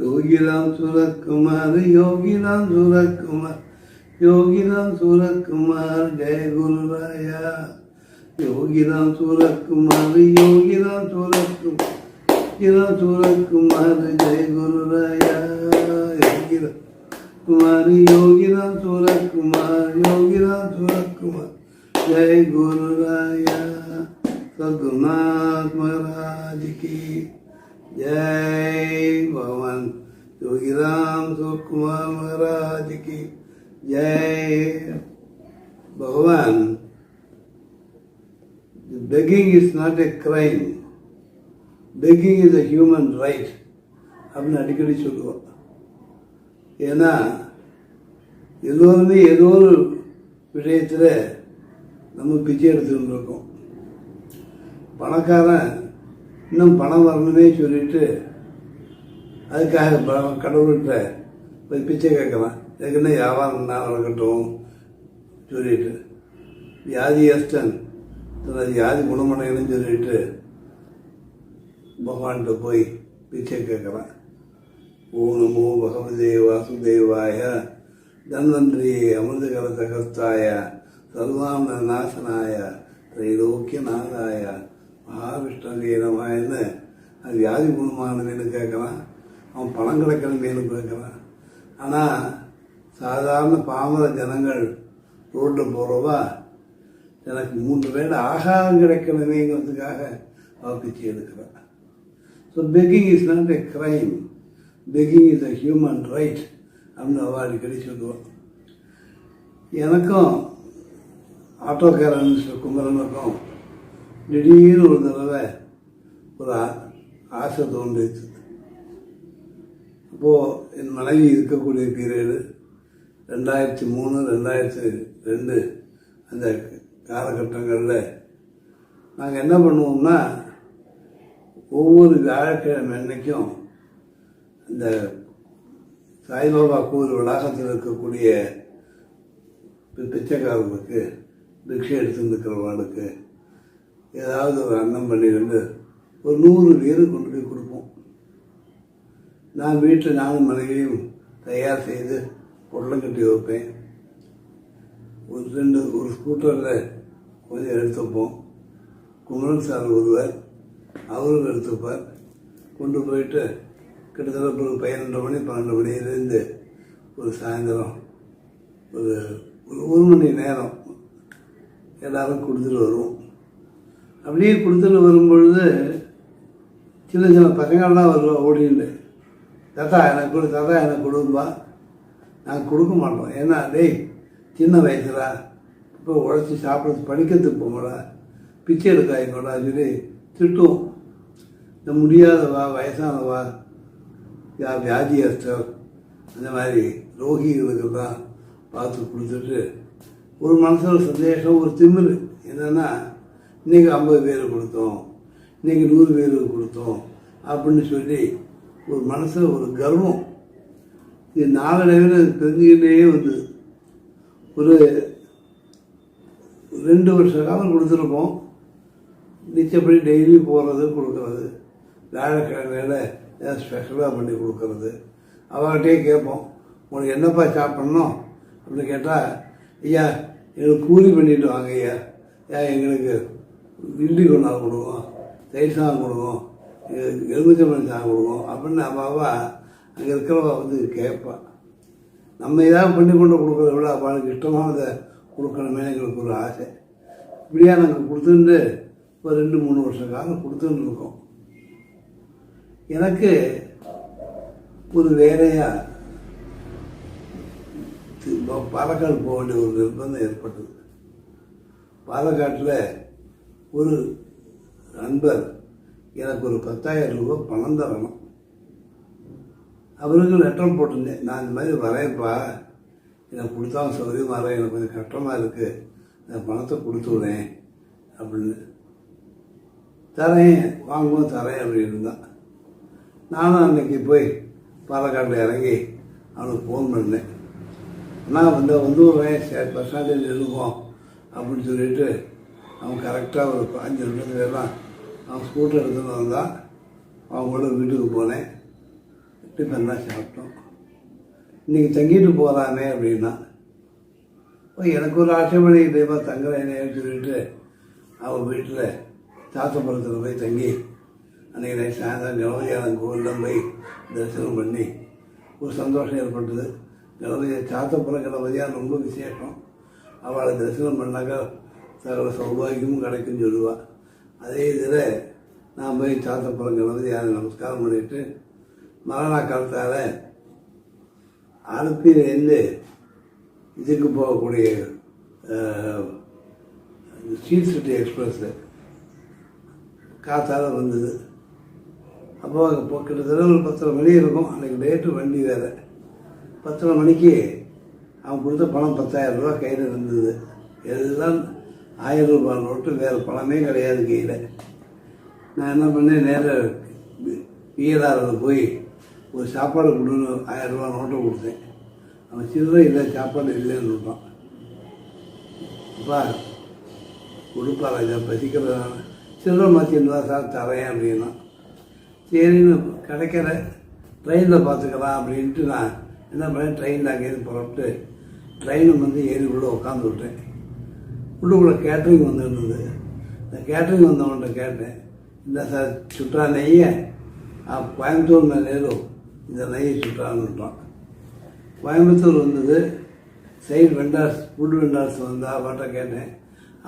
योगी राम सूरत कुमार योगी राम सूरत कुमार योगी राम सूरत कुमार जय गुरु राया योगी राम सूरत कुमार योगी राम सूरत कुमार योगी राम सूरत कुमार जय गुरु राया योगी राम कुमार योगी राम सूरत कुमार योगी राम सूरत कुमार जय गुरु राया सदुनाथ महाराज की जय भगवान योगीराम सूरज कुमार महाराज की जय भगवान begging is not a crime begging is a human right அப்படின்னு அடிக்கடி சொல்லுவோம் ஏன்னா எல்லோருமே ஏதோ ஒரு விஷயத்தில் நம்ம பிச்சை எடுத்துகிட்டு இருக்கோம் பணக்காரன் இன்னும் பணம் வரணுமே சொல்லிட்டு அதுக்காக கடவுள்கிட்ட போய் பிச்சை கேட்கலாம். ஏற்கனவே வியாபாரம் நான் நடக்கட்டும் சொல்லிட்டு. வியாதியஸ்தன் தனது வியாதி குணமடையணும்னு சொல்லிட்டு பகவான்கிட்ட போய் பிச்சை கேட்குறான் ஓ நமோ பகவதே வாசுதேவாய. தன்வந்திரி அமிர்தகர தகஸ்தாய சர்வாம நாசனாய. திரைலோக்கிய நாதாய மகாவிஷ்ணவே நமாயன்னு அது வியாதி குணமானதுன்னு கேட்குறான் அவன் பணம் கிடக்கணுமேனு கேட்குறான் ஆனால் சாதாரண பாமர ஜனங்கள் ரோட்டில் போகிறவா எனக்கு மூன்று வேலை ஆகாரம் கிடைக்கணுமேங்கிறதுக்காக அவள் பிச்சை எடுக்கிறான் so begging is not a crime begging is a human right அப்படின்னு அவள் அடிக்கடி சொல்லுவான் எனக்கும் ஆட்டோக்காரன் மிஸ்டர் குமரனுக்கும் திடீர்னு ஒரு தடவை ஒரு ஆசை தோன்றிச்சு. அப்போது என் மனைவி இருக்கக்கூடிய பீரியடு ரெண்டாயிரத்தி மூணு ரெண்டாயிரத்தி ரெண்டு அந்த காலகட்டங்களில் நாங்கள் என்ன பண்ணுவோம்னா ஒவ்வொரு வியாழக்கிழமை அன்னைக்கும் இந்த சாய்பாபா கோவில் வளாகத்தில் இருக்கக்கூடிய பிச்சைக்காரர்களுக்கு பிக்ஷை எடுத்து ஏதாவது ஒரு அன்னம் பண்ணிக்கிட்டு ஒரு நூறு பேர் கொண்டு போய் கொடுப்போம். நான் வீட்டில் நானும் மனைவியும் தயார் செய்து பொருளம் கட்டி வைப்பேன். ஒரு ரெண்டு ஒரு ஸ்கூட்டரில் கொஞ்சம் எடுத்துப்போம் குமரன் சார் ஒருவர் அவரும் எடுத்துப்பார் கொண்டு போயிட்டு கிட்டத்தட்ட ஒரு பன்னெண்டு மணி பன்னெண்டு மணியிலேருந்து ஒரு சாயந்தரம் ஒரு ஒரு ஒரு மணி நேரம் எல்லாரும் கொடுத்துட்டு வருவோம். அப்படியே கொடுத்துட்டு வரும்பொழுது சின்ன சின்ன பசங்கள்லாம் வருவோம் ஓடின்னு தாத்தா எனக்கு கொடு தாத்தா எனக்கு கொடுப்பா. நாங்கள் கொடுக்க மாட்டோம். ஏன்னா டேய் சின்ன வயசுடா. இப்போ உழைச்சி சாப்பிட்றது படிக்கிறதுக்கு போங்கடா. பிச்சை எடுக்காதீங்கடா சொல்லி திட்டுவோம். இந்த முடியாதவா வயசானவா யா வியாதியஸ்தர் அந்த மாதிரி ரோகிகளுக்கெல்லாம் பார்த்து கொடுத்துட்டு. ஒரு மனசில் சந்தேஷம் ஒரு திமிரு. என்னென்னா இன்றைக்கி ஐம்பது பேர் கொடுத்தோம் இன்றைக்கி நூறு பேருக்கு கொடுத்தோம் அப்படின்னு சொல்லி ஒரு மனசில் ஒரு கர்வம். இது நாளடைவில் தெரிஞ்சுக்கிட்டே வந்து ஒரு ரெண்டு வருஷ காலம் கொடுத்துருப்போம். நிச்சயப்படி டெய்லி போகிறது கொடுக்கறது. வியாழக்கிழமையில் ஏதாவது ஸ்பெஷலாக பண்ணி கொடுக்கறது. அவர்கிட்டே கேட்போம் உனக்கு என்னப்பா சாப்பிட்ணும்? அப்படின்னு கேட்டால் ஐயா எங்களுக்கு கூலி பண்ணிட்டு வாங்க ஐயா ஏன் எங்களுக்கு இட்லி கொண்டாந்து கொடுக்கும் தயிர் சாதம் கொடுக்கும் எலுமிச்சம்பழம் சாதம் கொடுக்கும் அப்படின்னு அப்பாவா அங்கே இருக்கிறவா வந்து கேட்பான் நம்ம ஏதாவது பண்ணி கொண்டு கொடுக்குறத விட அவளுக்கு இஷ்டமானதை கொடுக்கணுமே எங்களுக்கு ஒரு ஆசை. இப்படியா நாங்கள் கொடுத்துட்டு ஒரு ரெண்டு மூணு வருஷ காலம் கொடுத்துட்டு இருக்கோம். எனக்கு ஒரு வேலையாக பாலக்காடு போக வேண்டிய ஒரு நிர்பந்தம் ஏற்பட்டது. பாலக்காட்டில் ஒரு நண்பர் எனக்கு ஒரு பத்தாயிரம் ரூபாய் பணம் தரணும். அவருக்கு லெட்டர் போட்டிருந்தேன். நான் இந்த மாதிரி வரேன்ப்பா. எனக்கு கொடுத்தாலும் சௌகரியமாக வரேன் எனக்கு கொஞ்சம் கஷ்டமாக இருக்குது நான் பணத்தை கொடுத்து விடேன் அப்படின்னு. தரேன் வாங்குவோம் தரேன் அப்படின்னு தான் நானும் அன்னைக்கு போய் பாலக்காட்டில் இறங்கி அவனுக்கு ஃபோன் பண்ணேன். நான் வந்து வந்துடுறேன் சரி பஸ் ஸ்டாண்டில் இருக்கோம் அப்படின்னு சொல்லிட்டு அவன் கரெக்டாக ஒரு பாஞ்சு நிமிஷத்துல எல்லாம் அவன் ஸ்கூட்டர் எடுத்துகிட்டு வந்தான் அவன் கூட வீட்டுக்கு போனேன். டிஃபன்லாம் சாப்பிட்டோம். இன்றைக்கி தங்கிட்டு போகலாமே அப்படின்னா எனக்கு ஒரு ஆட்சேபனை இதேமா தங்குறேனே சொல்லிட்டு அவன் வீட்டில் சாத்தப்புறத்தில் போய் தங்கி அன்றைக்கி நைட் சாயந்தரம் கணபதியான கோவிலில் போய் தரிசனம் பண்ணி ஒரு சந்தோஷம் ஏற்பட்டது. கணபதியை சாத்தப்புறம் கணபதியாக ரொம்ப விசேஷம். அவளை தரிசனம் பண்ணாக்க சகல சௌபாகியமும் கிடைக்கும்னு சொல்லுவாள் அதே இதில் நான் போய் சாத்த பழங்கள் வந்து யாரும் நமஸ்காரம் பண்ணிட்டு மரணா காலத்தால் அனுப்பியிலேருந்து இதுக்கு போகக்கூடிய ஸ்ட்ரீட் சிட்டி எக்ஸ்பிரஸில் காத்தால் வந்தது. அப்போ இப்போ கிட்டத்தட்ட ஒரு பத்தரை மணி இருக்கும். அன்றைக்கி டேட்டு வண்டி வேறு. பத்தரை மணிக்கு அவன் கொடுத்த பணம் பத்தாயிரம் ரூபா கையில் இருந்தது. எல்லாம் ஆயிரம் ரூபாய் நோட்டு வேறு பணமே கிடையாது கையில் நான் என்ன பண்ணேன் நேராக பிஎல்ஆரில் போய் ஒரு சாப்பாடு கொடுன்னு ஆயிரம் ரூபா நோட்டை கொடுத்தேன். அவன் சில்லறை இல்லை சாப்பாடு இல்லைன்னு விட்டான் அப்பா கொடுப்பா ராஜா பசிக்கிறதான சில்லறை மாற்றிருந்தா சார் தரேன் அப்படின்னா. சரின்னு கிடைக்கிற ட்ரெயினில் பார்த்துக்கலாம் அப்படின்ட்டு நான் என்ன பண்ணேன் ட்ரெயினில் அங்கேயிருந்து புறப்பட்டு ட்ரெயினும் வந்து ஏறி உள்ளே உட்காந்து விட்டேன். உள்ளுக்குள்ளே கேட்ரிங் வந்துருந்தது. இந்த கேட்ரிங் வந்தவன்கிட்ட கேட்டேன் இல்லை சார் சுற்றா நெய்யை. கோயம்புத்தூர் மேலேரும் இந்த நெய்யை சுற்றான்னுட்டான் கோயம்புத்தூர் வந்தது. சைடு வெண்டார்ஸ் ஃபுட் வெண்டார்ஸ் வந்தா அவன்கிட்ட கேட்டேன்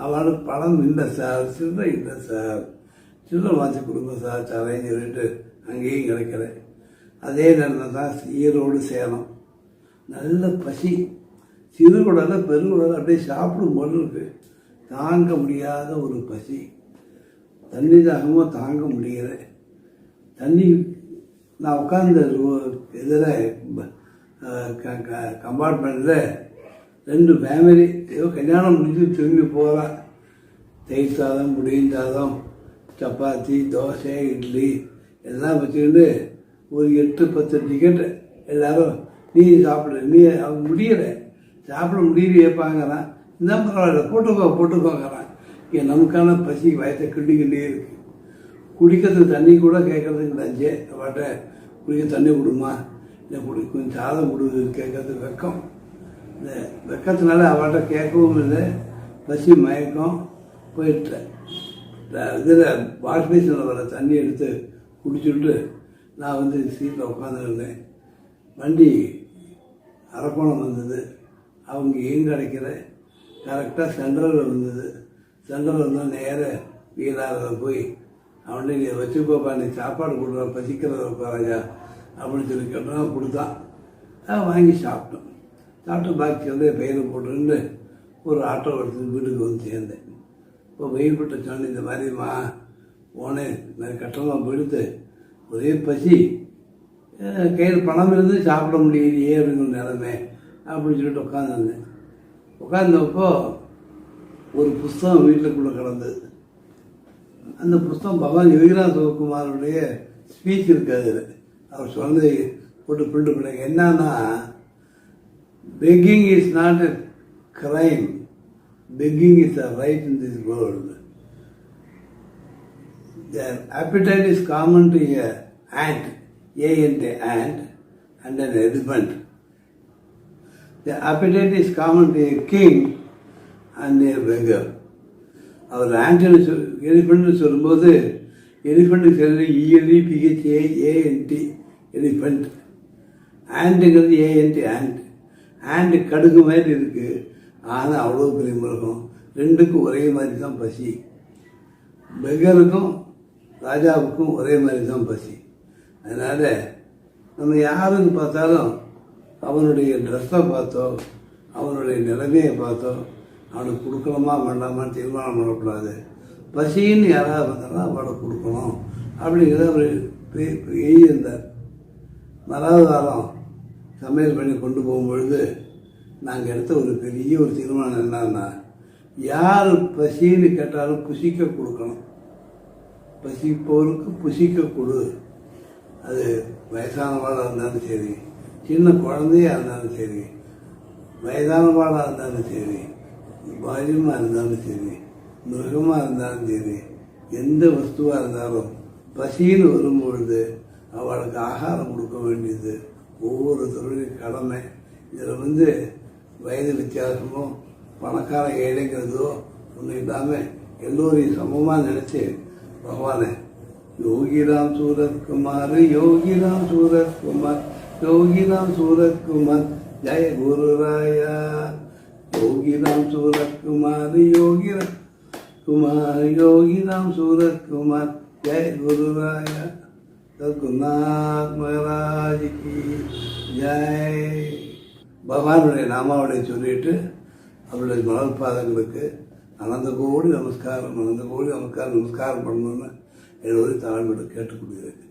அவனுக்கு பணம் இல்லை சார் சில்லறை இல்லை சார். சில்லறை வாங்கி கொடுங்க சார் தரேன்னு சொல்லிட்டு அங்கேயும் கிடைக்கல. அதே நேரம் தான் ஈரோடு சேலம். நல்ல பசி. சிறுகுடல பெருங்குடல அப்படியே சாப்பிடும் போது இருக்கு. தாங்க முடியாத ஒரு பசி. தண்ணி தாகமும் தாங்க முடியல. தண்ணி நான் உட்காந்த இதில் கம்பார்ட்மெண்ட்டில் ரெண்டு ஃபேமிலி ஏதோ கல்யாணம் முடிஞ்சு திரும்பி போகிறேன் தயிர் சாதம் புடியின் சாதம் சப்பாத்தி தோசை இட்லி எல்லாம் வச்சுக்கிட்டு ஒரு எட்டு பத்து டிக்கெட்டு எல்லாரும் நீ சாப்பிடு நீ அவங்க முடியலை. சாப்பிட முடியல கேட்பாங்கிறான் இந்த பரவாயில்ல போட்டுக்கோ போட்டுக்கோங்கிறான். இங்கே நமக்கான பசி வயத்தை கிண்டிக்கிட்டே இருக்கு. குடிக்கிறதுக்கு தண்ணி கூட கேட்கறதுக்கு லஞ்சே வாட்ட குடிக்க தண்ணி கொடுமா இல்லை குடி கொஞ்சம் சாதம் கொடுக்குது கேட்கறதுக்கு வெக்கம். இந்த வெக்கத்தினால அவட்ட கேட்கவும் இல்லை பசி மயக்கம் போயிட்டேன் இதில் வாஷ் பேஷனில் வர தண்ணி எடுத்து குடிச்சுட்டு நான் வந்து சீட்டில் உட்காந்துருந்தேன். வண்டி அரக்கோணம் வந்தது. அவங்க ஏன் கிடைக்கல கரெக்டாக சென்ட்ரல் இருந்தது. சென்ட்ரல் இருந்தால் நேர வீலாரில் போய் அவன்கிட்ட நீ வச்சுக்கோப்பா நீ சாப்பாடு கொடுக்குற பசிக்கிறத ராஜா அப்படின்னு சொல்லி கேட்டால் கொடுத்தான். வாங்கி சாப்பிட்டோம். சாப்பிட்டு பாக்கி வந்து பையனை போட்டுருந்து ஒரு ஆட்டோ எடுத்து வீட்டுக்கு வந்து சேர்ந்தேன். இப்போ வெயில்பட்ட சொன்ன இந்த மாதிரிம்மா போனேன் நான் கட்டமாக போயிடுத்து ஒரே பசி கையில் பணம் இருந்து சாப்பிட முடியலையே அப்படிங்கிற நிலைமை. அப்படின்னு சொல்லிட்டு உட்காந்துருந்தேன் உட்காந்தப்போ ஒரு புஸ்தகம் வீட்டுக்குள்ளே கிடந்தது. அந்த புஸ்தகம் பகவான் யோகிராம் சிவகுமாருடைய ஸ்பீச் இருக்காது அவர் சொன்னதை போட்டு பிரிண்ட் பண்ணி என்னன்னா begging is not a crime begging is a right in this world Their appetite is common to a ant, a and a ant, and an elephant. The appetite is common to a king and a beggar. அவர் ஆண்டனி சொல் எலிஃபெண்ட்னு சொல்லும்போது எலிஃபெண்ட்டுக்கு சொல்லுறது ELE BHA ANT elephant ஆண்டுங்கிறது AND ant ant கடுகு மாதிரி இருக்குது ஆனால் அவ்வளோ பெரிய மிருகம். ரெண்டுக்கும் ஒரே மாதிரி தான் பசி. பெகருக்கும் ராஜாவுக்கும் ஒரே மாதிரி தான் பசி. அதனால் நம்ம யாருன்னு பார்த்தாலும் அவனுடைய ட்ரெஸ்ஸை பார்த்தோ அவனுடைய நிலைமையை பார்த்தோ அவனுக்கு கொடுக்கணுமா வேண்டாமான்னு தீர்மானம் பண்ணக்கூடாது. பசின்னு யாராவது வந்தாலும் அவளை கொடுக்கணும். அப்படிங்கிறத அவர் எழுதியிருந்தார் மறாவது வாரம் சமையல் பண்ணி கொண்டு போகும்பொழுது நாங்கள் எடுத்த ஒரு பெரிய ஒரு தீர்மானம் என்னன்னா யார் பசின்னு கேட்டாலும் புசிக்க கொடுக்கணும். பசிப்போருக்கு புசிக்க கொடு. அது வயசானவாளாக இருந்தாலும் சரி சின்ன குழந்தையா இருந்தாலும் சரி வயதானவாளாக இருந்தாலும் சரி பாரியமாக இருந்தாலும் சரி மிருகமாக இருந்தாலும் சரி எந்த வஸ்துவாக இருந்தாலும் பசின்னு வரும்பொழுது அவளுக்கு ஆகாரம் கொடுக்க வேண்டியது. ஒவ்வொருத்தருடைய கடமை. இதில் வந்து வயது வித்தியாசமோ பணக்கார ஏழைங்கிறதோ ஒன்றும் இல்லாமல் எல்லோரையும் சமமாக நினச்சி பகவானை யோகிராம் சூரத்குமார் யோகிராம் சூரத்குமார் யோகிராம் சூரத்குமார் ஜய குருராயா. யோகிராம் சூரத்குமார் யோகிராம் குமார் யோகிராம் சூரத்குமார் ஜெய குருராயா. ரகுநாத் மகாராஜ் கி ஜெய். பகவானுடைய நாமாவளை சொல்லிட்டு அவருடைய மலர் பாதங்களுக்கு அனந்த கோடி நமஸ்காரம் அனந்த கோடி நமஸ்காரம் நமஸ்காரம் பண்ணணும்னு என்னுடைய தாழ்மையோட கேட்டுக்கொள்கிறேன்.